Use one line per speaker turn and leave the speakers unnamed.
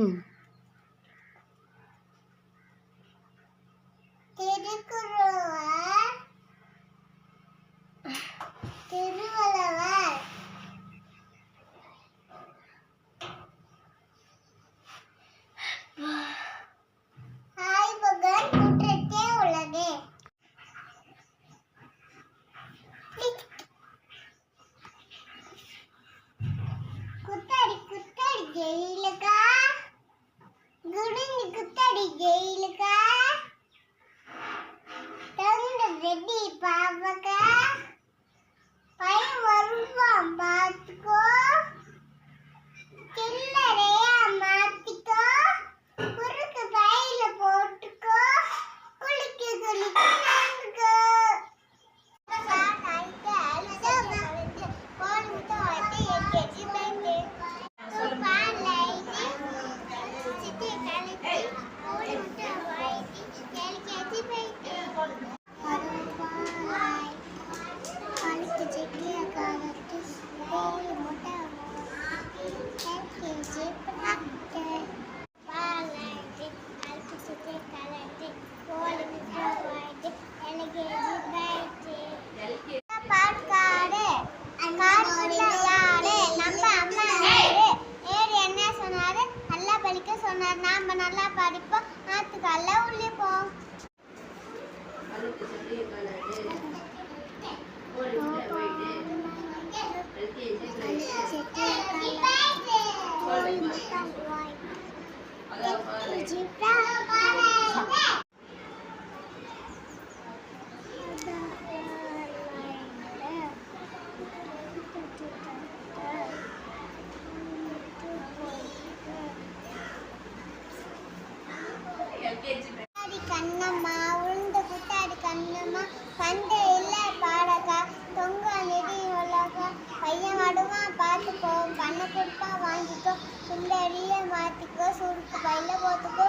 Hmm. குத்தடி ஜெயிலுக்கா? நல்லா படிப்போம் நாத்துக்கல்ல உள்ளே போ. ஜிப்ரா கொடுப்பா வாங்கிக்கோ. சுண்டடியை மாற்றிக்கோ சுருக்கு பையில போத்துக்கோ.